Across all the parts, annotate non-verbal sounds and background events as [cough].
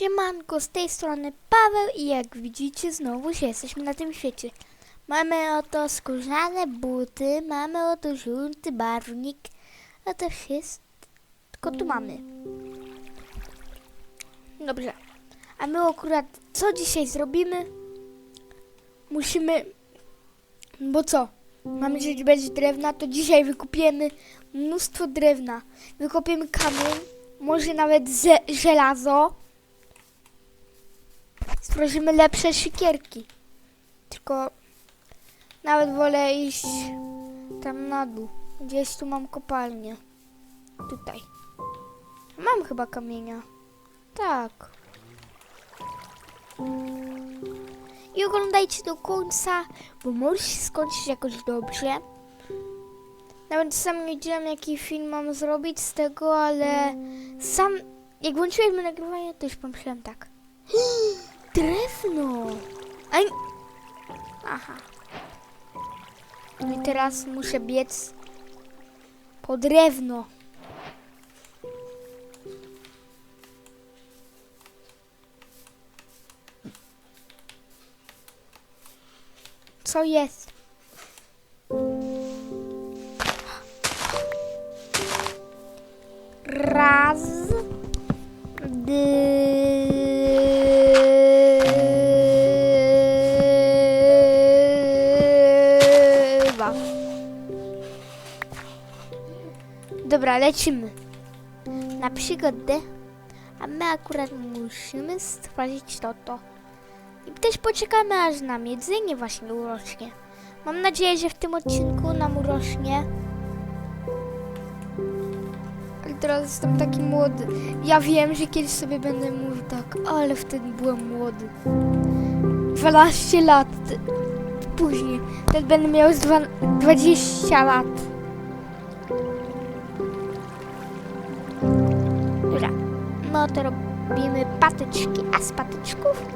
Siemanko, z tej strony Paweł i jak widzicie znowu się jesteśmy na tym świecie. Mamy oto skórzane buty, mamy oto żółty barwnik, a to wszystko tu mamy. Dobrze, a my akurat co dzisiaj zrobimy? Musimy, bo co? Mamy żyć bez drewna, to dzisiaj wykupiemy mnóstwo drewna. Wykopiemy kamień, może nawet żelazo. Stworzymy lepsze siekierki. Tylko nawet wolę iść tam na dół. Gdzieś tu mam kopalnię. Tutaj. Mam chyba kamienia. Tak. I oglądajcie do końca, bo się skończyć jakoś dobrze. Nawet sam nie wiedziałem, jaki film mam zrobić z tego, ale sam, jak włączyłem nagrywanie, to już pomyślałem tak. [gasps] Drewno! Aj... Aha. I teraz muszę biec po drewno. Co jest? Dobra, lecimy na przygodę, a my akurat musimy stworzyć to to. I też poczekamy aż nam jedzenie właśnie urośnie. Mam nadzieję, że w tym odcinku nam urośnie. Ale teraz jestem taki młody. Ja wiem, że kiedyś sobie będę mówił tak, ale wtedy byłem młody. 12 lat. Później. Wtedy będę miał z dwa- 20 lat. No to robimy patyczki. A z patyczków?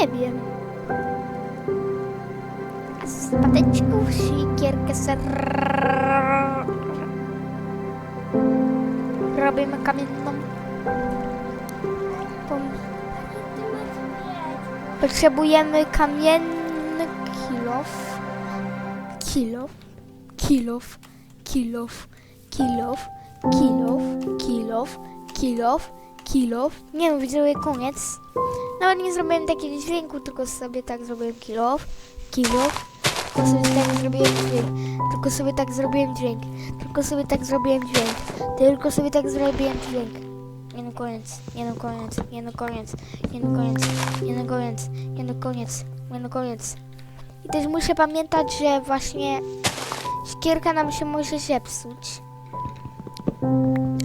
Nie wiem. A z patyczków sikierkę ser... Robimy kamienną. Potrzebujemy kamienny kilof. Kilof. Kilof. Kilof. Kilof. Kilof. Kilof. Kilof. Kilof. Nie no, widzę koniec. Nawet nie zrobiłem takiego dźwięku, tylko sobie tak zrobiłem kilof. Kilof. Tylko sobie tak zrobiłem dźwięk. Tylko sobie tak zrobiłem dźwięk. Tylko sobie tak zrobiłem dźwięk. Tylko sobie tak zrobiłem dźwięk. Nie no koniec, nie no koniec, nie no koniec, nie no koniec, nie no koniec, nie no koniec, nie no koniec. I też muszę pamiętać, że właśnie szkierka nam się może zepsuć.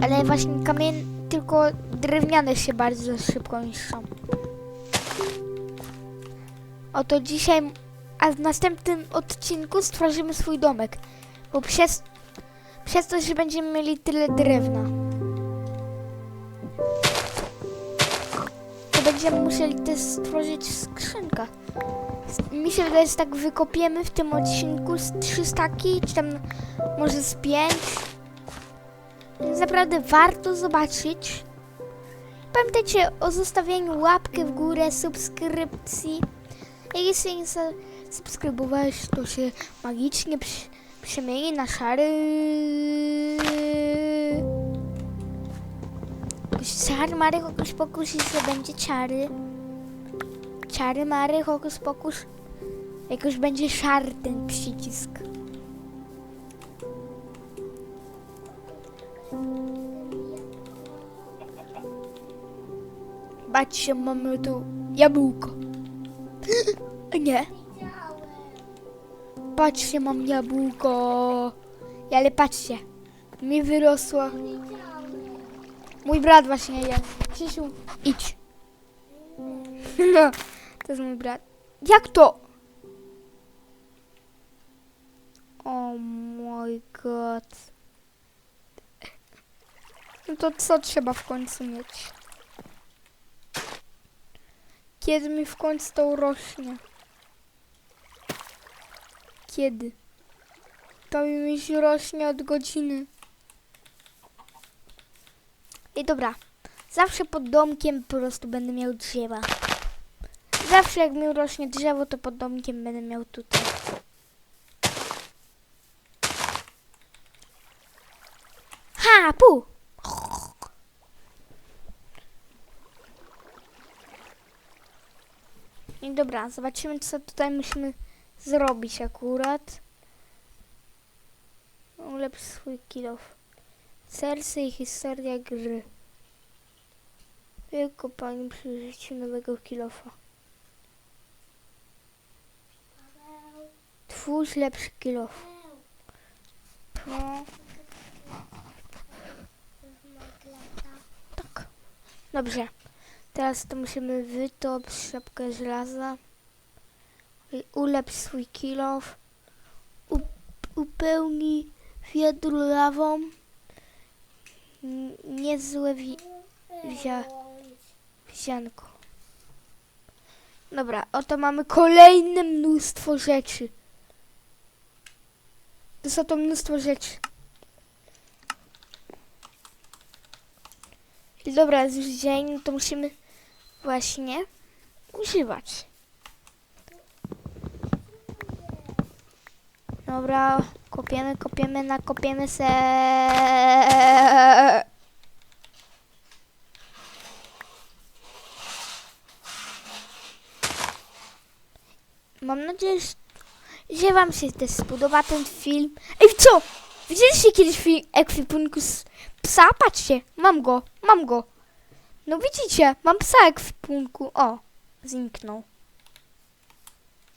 Ale właśnie kamień, tylko drewniane się bardzo szybko niszczą. Oto dzisiaj, a w następnym odcinku stworzymy swój domek. Bo przez, przez to, że będziemy mieli tyle drewna. To będziemy musieli też stworzyć skrzynkę. Mi się wydaje, że tak wykopiemy w tym odcinku z trzy staki, czy tam może z pięć. Więc naprawdę warto zobaczyć. Pamiętajcie o zostawieniu łapki w górę, subskrypcji. Jak jeszcze nie subskrybowałeś, to się magicznie przemieni na szary. Czary Mary Hokus Pokus i że będzie czary. Czary Mary Hokus Pokus. Jakoś będzie szary ten przycisk. Bać się, mamy tu jabłko. Nie. Patrzcie, mam jabłko. Ale patrzcie. Mi wyrosło. Mój brat właśnie jest. Krzysiu, idź. No, [laughs] to jest mój brat. Jak to? O mój god. No to co trzeba w końcu mieć? Kiedy mi w końcu to urośnie? Kiedy? To mi się rośnie od godziny. I dobra, Zawsze pod domkiem po prostu będę miał drzewa. Zawsze jak mi rośnie drzewo, to pod domkiem będę miał tutaj. Ha, pu! I dobra, zobaczymy co tutaj musimy zrobić akurat. Ulepsz swój kilof. Serce i historia gry. Wykopanie przy użyciu nowego kilofa. Twórz lepszy kilof. No, tak. Dobrze. Teraz to musimy wytop szapkę żelaza. Ulepsz swój kilof. Up, upełnij wiadro lawą. Niezłe wi- wzia- wzianko. Dobra, oto mamy kolejne mnóstwo rzeczy. To są to mnóstwo rzeczy. Dobra, jest już dzień, to musimy właśnie używać. Dobra, kopiemy, kopiemy, nakopiemy se. Mam nadzieję, że- że wam się też spodoba ten film. Ej, co? Widzieliście kiedyś ekwipunku z psa? Patrzcie, mam go, mam go. No widzicie, mam psa ekwipunku. O, zniknął.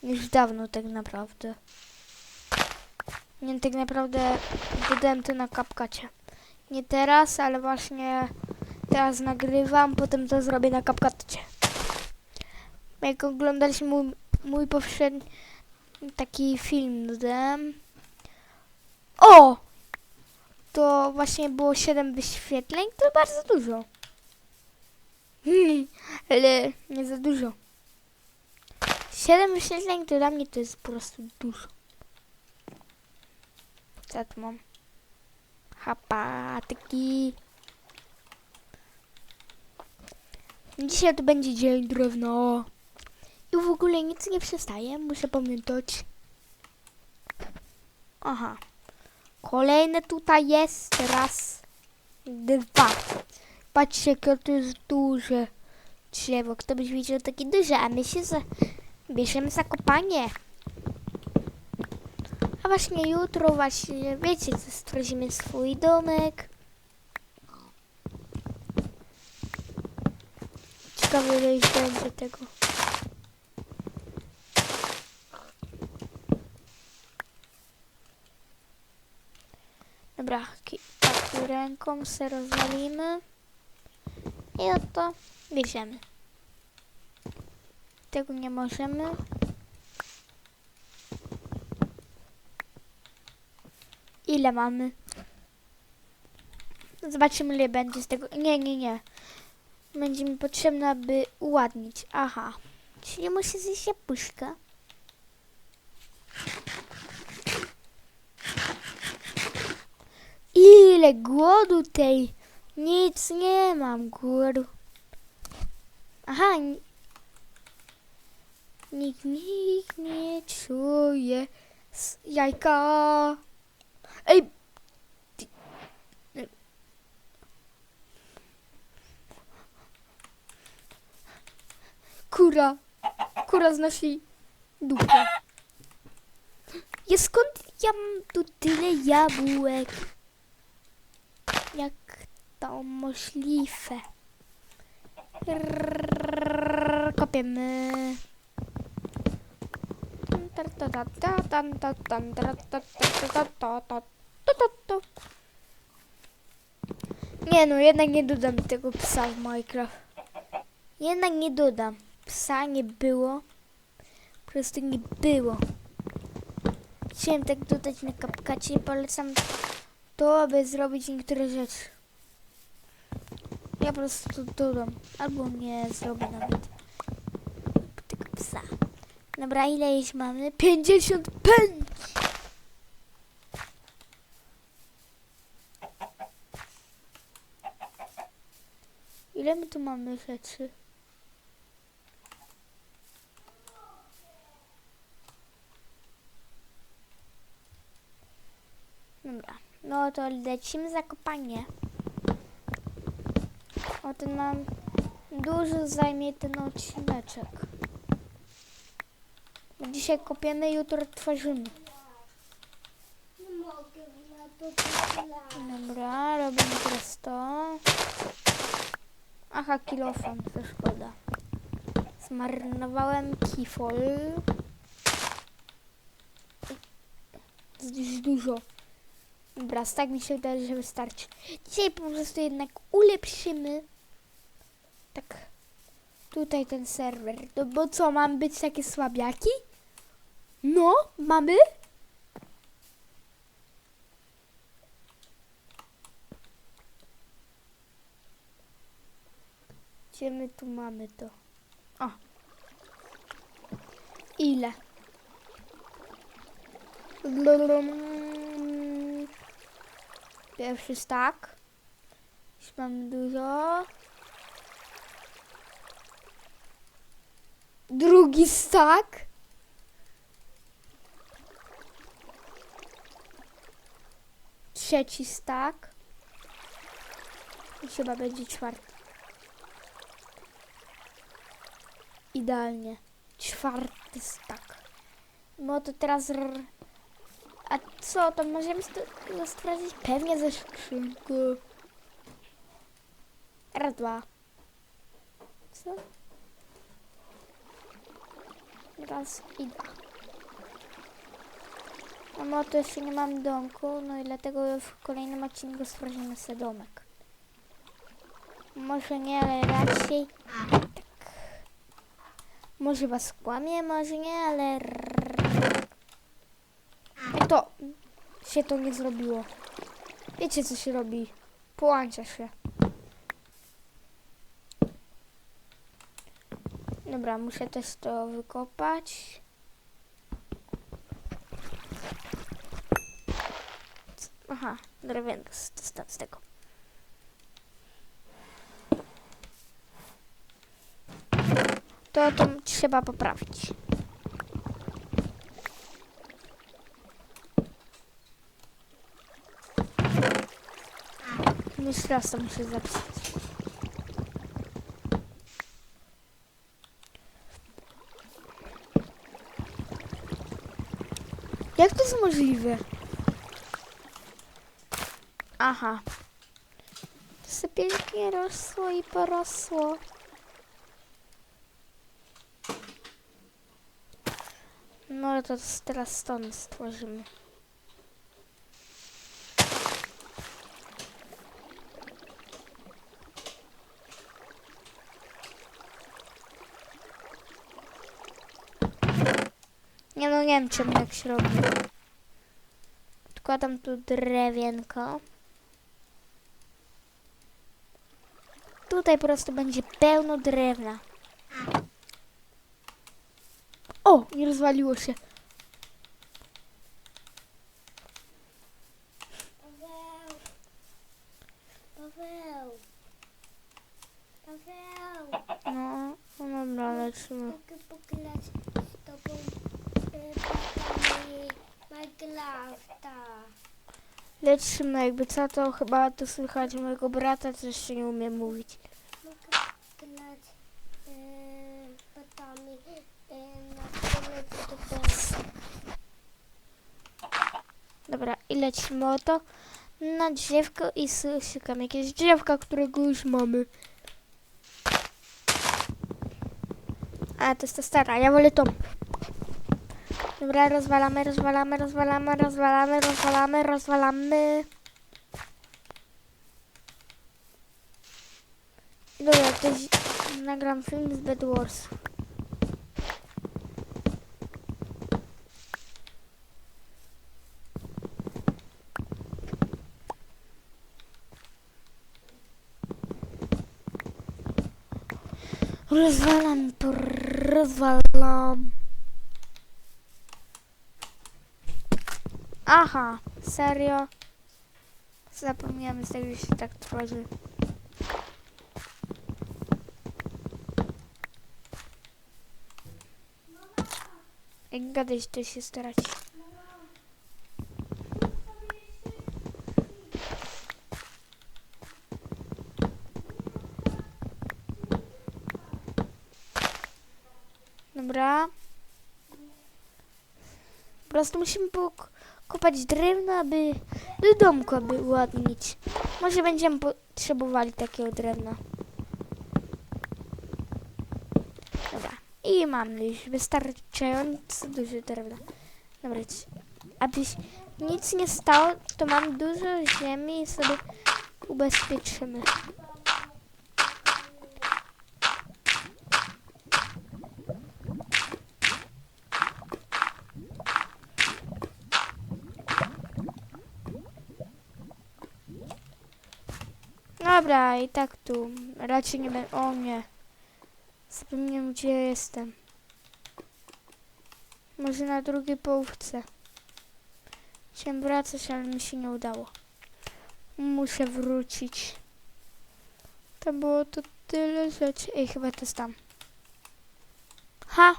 Już dawno tak naprawdę. Nie, tak naprawdę dodałem to na kapkacie. Nie teraz, ale właśnie teraz nagrywam, potem to zrobię na kapkacie. Jak oglądaliśmy mój, mój poprzedni taki film, dodałem. O! To właśnie było 7 wyświetleń, to bardzo dużo. Hmm, [laughs] ale nie za dużo. 7 wyświetleń to dla mnie to jest po prostu dużo. Co tu mam? Hapatyki. Dzisiaj to będzie dzień drewno. I w ogóle nic nie przestaje, muszę pamiętać. Aha. Kolejne tutaj jest. Raz, dwa. Patrzcie, jakie to jest duże drzewo. Kto byś widział takie duże, a my się za... bierzemy za kopanie. A właśnie jutro właśnie, wiecie, co swój domek. Ciekawe, ile będzie tego. Dobra, ki- ręką se rozwalimy. I oto bierzemy. Tego nie możemy. Ile mamy? Zobaczymy ile będzie z tego. Nie, nie, nie. Będzie mi potrzebna, aby uładnić. Aha. Czyli muszę zjeść jabłuszka. Ile głodu tej. Nic nie mam głodu. Aha. ni- Nikt, nikt nie czuje s- jajka. Ej. Kura. Kura znosi dupę. Ja skąd ja mam tu tyle jabłek? Jak to możliwe? Kopiemy. Nie no, jednak nie dodam tego psa w Minecraft. Jednak nie dodam. Psa nie było. Po prostu nie było. Chciałem tak dodać na kapkacie. Polecam to, aby zrobić niektóre rzeczy. Ja po prostu to dodam. Albo nie zrobię nawet tego psa. Dobra, ile już mamy? 50 pędzi! Ile Ile my tu mamy rzeczy? Dobra, no to lecimy za kopanie. O, to nam dużo zajmie ten odcineczek. Dzisiaj kopiemy, jutro tworzymy. Dobra, robimy teraz to. Aha, kilofon, to szkoda. Zmarnowałem kifol. Jest dużo. Dobra, tak mi się wydaje, że wystarczy. Dzisiaj po prostu jednak ulepszymy tak tutaj ten serwer. No bo co, mam być takie słabiaki? No, mamy? Gdzie my tu mamy to? O. Ile? Blum. Pierwszy stack. Już mamy dużo. Drugi stack. Trzeci stack. I chyba będzie czwarty. Idealnie. Czwarty stack. No to teraz... A co, to możemy no, stwierdzić pewnie ze skrzynku. Raz, dwa. Co? Raz i dwa. No, to jeszcze nie mam domku, no i dlatego w kolejnym odcinku stworzymy sobie domek. Może nie, ale raczej może was kłamie, może nie, ale... To się to nie zrobiło? Wiecie co się robi? Połącza się. Dobra, muszę też to wykopać. Aha, drewno dostałem z tego. To to trzeba poprawić. Jeszcze raz to muszę zapisać. Jak to jest możliwe? Aha. To sobie pięknie rosło i porosło. No to teraz stąd stworzymy. Nie no, nie wiem czemu jak się robi. Odkładam tu drewienko. Tutaj po prostu będzie pełno drewna. O, nie rozwaliło się. Paweł. Paweł. Paweł. No, no dobra, lecimy. Mogę poglądać z tobą e, patami Minecrafta. Lecimy, jakby co to chyba to słychać mojego brata, co jeszcze nie umie mówić. Dobra, i lecimy o to na drzewko i s- szukam jakieś drzewka, którego już mamy. A, to jest ta stara, ja wolę tą. Dobra, rozwalamy, rozwalamy, rozwalamy, rozwalamy, rozwalamy, rozwalamy. Dobra, jest, nagram film z Bed Wars. Rozwalam to, rozwalam. Aha, serio? Zapomniałem z tego, że tak się tak tworzy. Jak gadać, to się starać. Dobra. Po prostu musimy po pokopać drewno, aby do domku, aby uładnić. Może będziemy potrzebowali takiego drewna. Dobra. I mamy już wystarczająco dużo drewna. Dobra, c- aby się nic nie stało, to mam dużo ziemi i sobie ubezpieczymy. Dobra, i tak tu. Raczej nie będę. O nie. Zapomniałem, gdzie ja jestem. Może na drugiej połówce. Chciałem wracać, ale mi się nie udało. Muszę wrócić. To było to tyle rzeczy. Ej, chyba to jest tam. Ha!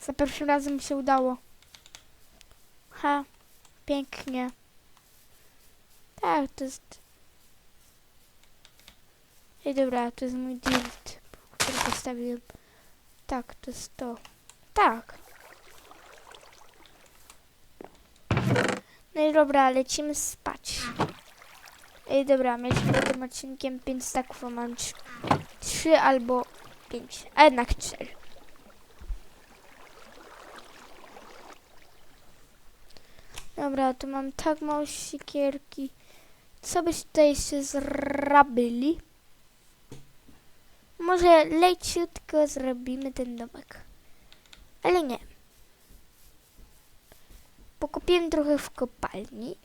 Za pierwszym razem mi się udało. Ha! Pięknie. Tak, to jest... Ej, dobra, to jest mój dirt, który postawiłem. Tak, to jest to. Tak. No i dobra, lecimy spać. Ej, dobra, mieliśmy tym odcinkiem 5 staków, a mam 3 albo 5, a jednak 4. Dobra, tu mam tak mało sikierki. Co byś tutaj jeszcze zrobili? Może leciutko zrobimy ten domek. Ale nie. Pokupiłem trochę w kopalni.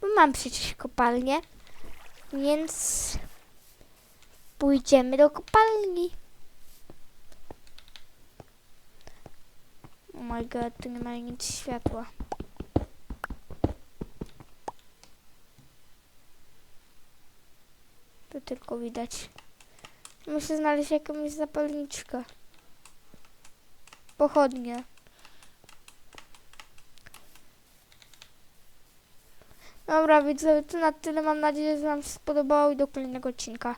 Bo Mam przecież kopalnię. Więc pójdziemy do kopalni. Oh my god, tu nie ma nic światła. Tu tylko widać. Muszę znaleźć jakąś zapalniczkę. Pochodnie. Dobra, widzowie, to na tyle. Mam nadzieję, że Wam się spodobało i do kolejnego odcinka.